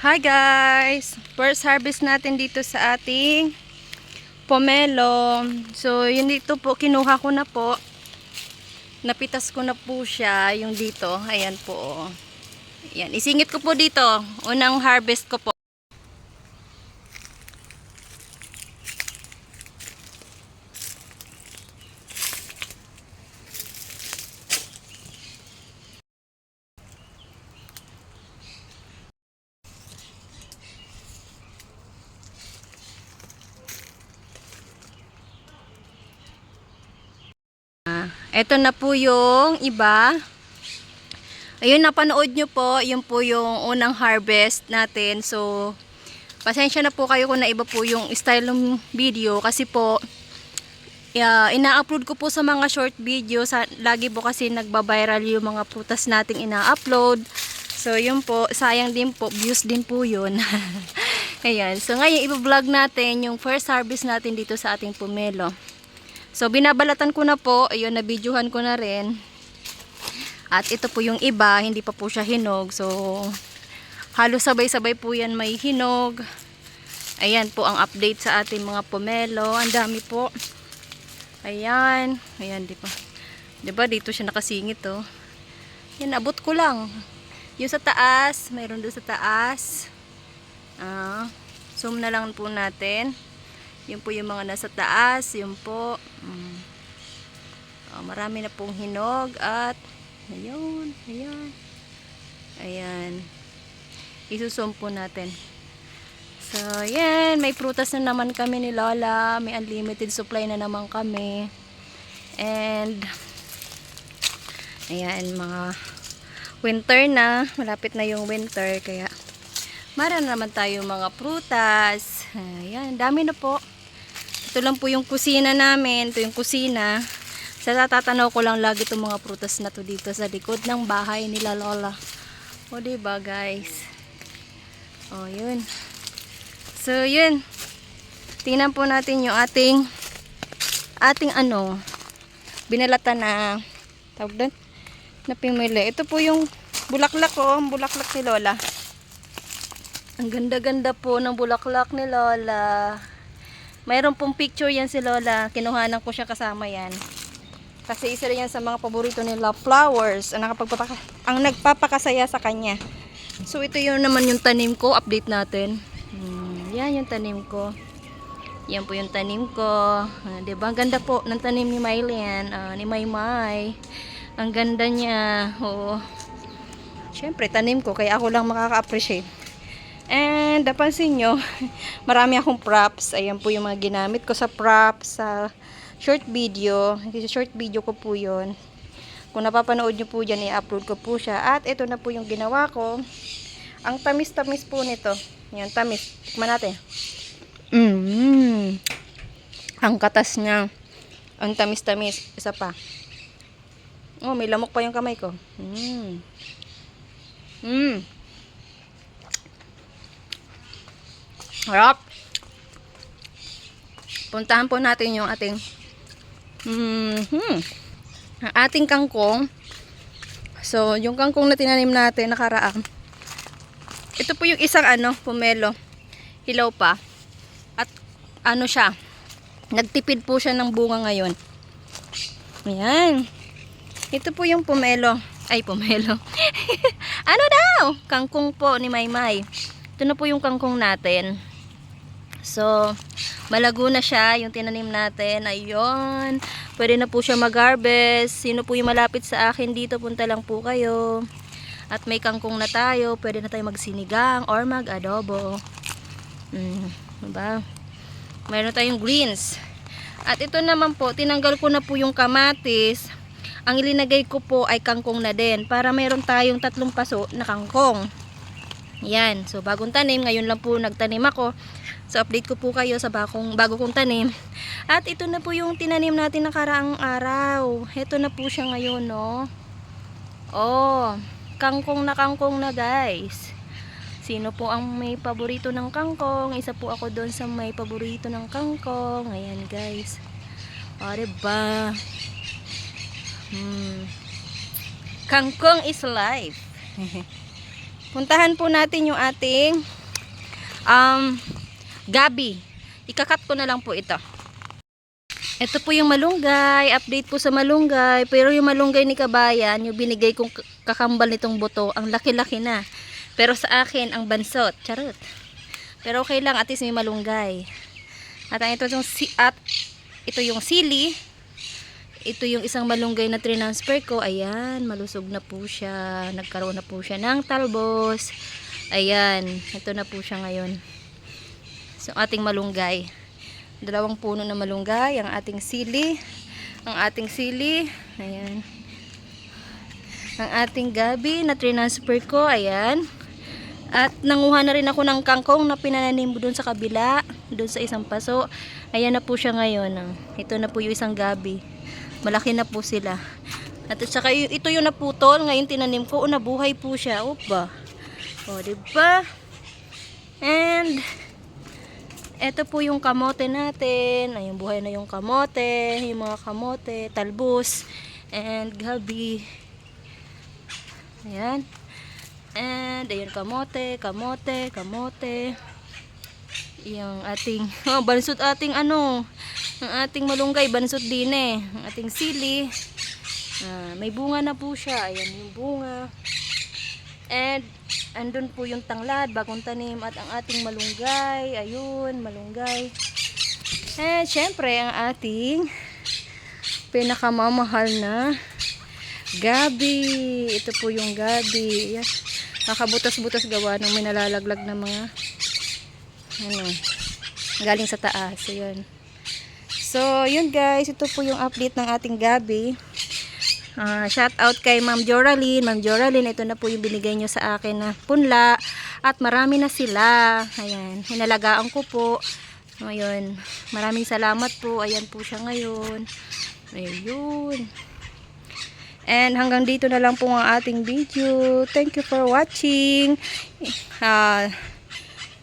Hi guys! First harvest natin dito sa ating pomelo. So, yun dito po, kinuha ko na po. Napitas ko na po siya, yung dito. Ayan po. oh. Ayan, isingit ko po dito. Unang harvest ko po. Ito na po yung iba. Ayun, napanood nyo po. Yun po yung unang harvest natin. So, pasensya na po kayo kung naiba po yung style ng video. Kasi po, yeah, ina-upload ko po sa mga short video. Sa, lagi po kasi nagba-viral yung mga prutas nating ina-upload. So, yun po. Sayang din po. Views din po yun. Ayan. So, ngayon, i-vlog natin yung first harvest natin dito sa ating pomelo. So, binabalatan ko na po. Ayun, nabidyohan ko na rin. At ito po yung iba, hindi pa po siya hinog. So, halos sabay-sabay po yan may hinog. Ayan po ang update sa ating mga pomelo. Ang dami po. Ayan. Ayan, di ba? Di ba, dito siya nakasingit, oh. Yan, abot ko lang. Yung sa taas, mayroon doon sa taas. Ah, zoom na lang po natin. Yun po yung mga nasa taas. Yun po. Mm. Ah, marami na pong hinog at ayun, ayan. Ayan. Isusum po natin. So, yan. May prutas na naman kami ni Lola. May unlimited supply na naman kami. And, ayan, mga winter na. Malapit na yung winter. Kaya, Mara na naman tayo mga prutas. Ayan, dami na po. Ito lang po yung kusina namin. Ito yung kusina. Sa tatatanaw ko lang lagi itong mga prutas na to dito sa likod ng bahay nila Lola. O, diba guys? O, yun. So, yun. Tingnan po natin yung ating ating ano binalata na tawag doon na pimili. Ito po yung bulaklak ko. Ang bulaklak ni Lola. Ang ganda-ganda po ng bulaklak ni Lola. Mayroon pong picture yan si Lola. Kinuhanan ko siya kasama yan. Kasi isa rin yan sa mga paborito nila, flowers. Ang, ang nagpapakasaya sa kanya. So, ito yun naman yung tanim ko. Update natin. Hmm, yan yung tanim ko. Yan po yung tanim ko. Ah, 'di ba? Ang ganda po ng tanim ni Mylian, ah, ni Maymay. Ang ganda niya. Oo. Siyempre, tanim ko. Kaya ako lang makaka-appreciate. And napansin nyo, marami akong props. Ayan po yung mga ginamit ko sa props, sa short video. Short video ko po yun. Kung napapanood nyo po dyan, i-upload ko po siya. At ito na po yung ginawa ko. Ang tamis-tamis po nito. Yan, tamis. Tikman natin. Mm. Ang katas niya. Ang tamis-tamis. Isa pa. Oh, may lamok pa yung kamay ko. Mm. Mm. Harap. Puntahan po natin yung ating mhm, ang ating kangkong. So, yung kangkong na tinanim natin nakaraan. Ito po yung isang ano, pomelo. Hilaw pa. At ano siya, nagtipid po siya ng bunga ngayon. Ayan. Ito po yung pomelo. Ay, pomelo. ano daw? Kangkong po ni Maymay. Ito na po yung kangkong natin. So, malago na siya, yung tinanim natin. Ayun. Pwede na po siya mag-harvest. Sino po yung malapit sa akin dito, punta lang po kayo. At may kangkong na tayo. Pwede na tayo magsinigang or mag-adobo. Mm, diba? Meron tayong greens. At ito naman po, tinanggal ko na po yung kamatis. Ang ilinagay ko po ay kangkong na din. Para meron tayong tatlong paso na kangkong. Yan. So, bagong tanim. Ngayon lang po nagtanim ako. So, update ko po kayo sa bagong, bago kong tanim. At ito na po yung tinanim natin nakaraang araw. Ito na po siya ngayon, no? Oh, kangkong na kangkong na, guys. Sino po ang may paborito ng kangkong? Isa po ako doon sa may paborito ng kangkong. Ayan, guys. O, diba? Hmm. Kangkong is life. Puntahan po natin yung ating um, gabi. Ikakat ko na lang po ito. Ito po yung malunggay. Update po sa malunggay. Pero yung malunggay ni Kabayan, yung binigay kong kakambal nitong buto, ang laki-laki na. Pero sa akin, ang bansot. Charot. Pero okay lang, at least may malunggay. At ang ito yung, si at ito yung sili. Ito yung isang malunggay na transfer ko. Ayan, malusog na po siya. Nagkaroon na po siya ng talbos. Ayan, ito na po siya ngayon. So, ating malunggay. Dalawang puno na malunggay. Ang ating sili. Ang ating sili. Ayan. Ang ating gabi na transfer ko. Ayan. At nanguha na rin ako ng kangkong na pinananim doon sa kabila. Doon sa isang paso. Ayan na po siya ngayon. ah. Ito na po yung isang gabi. Malaki na po sila. At saka ito yung naputol. Ngayon tinanim ko. O, nabuhay po siya. Opa. O, diba? And, eto po yung kamote natin. Ayun, buhay na yung kamote. Yung mga kamote, talbos, and gabi. Ayan. And, ayun, kamote, kamote, kamote. Yung ating, oh, bansot ating ano, ang ating malunggay, bansot din eh. Ang ating sili. Ah, may bunga na po siya. Ayan yung bunga. And, andun po yung tanglad, bagong tanim at ang ating malunggay. Ayun, malunggay. And, syempre, ang ating pinakamamahal na gabi. Ito po yung gabi. Yan. Nakabutas-butas gawa ng may nalalaglag na mga ano, galing sa taas. Ayun. So, yun guys, ito po yung update ng ating gabi. Ah, shout out kay Ma'am Joraline. Ma'am Joraline, ito na po yung binigay nyo sa akin na punla. At marami na sila. Ayan, hinalagaan ko po. Ayun, maraming salamat po. Ayan po siya ngayon. Ayun. And hanggang dito na lang po ang ating video. Thank you for watching. Ah,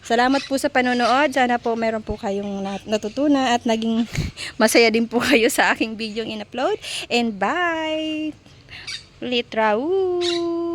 Salamat po sa panonood. Sana po meron po kayong nat- natutunan at naging masaya din po kayo sa aking video in-upload. And bye! Litra! Woo!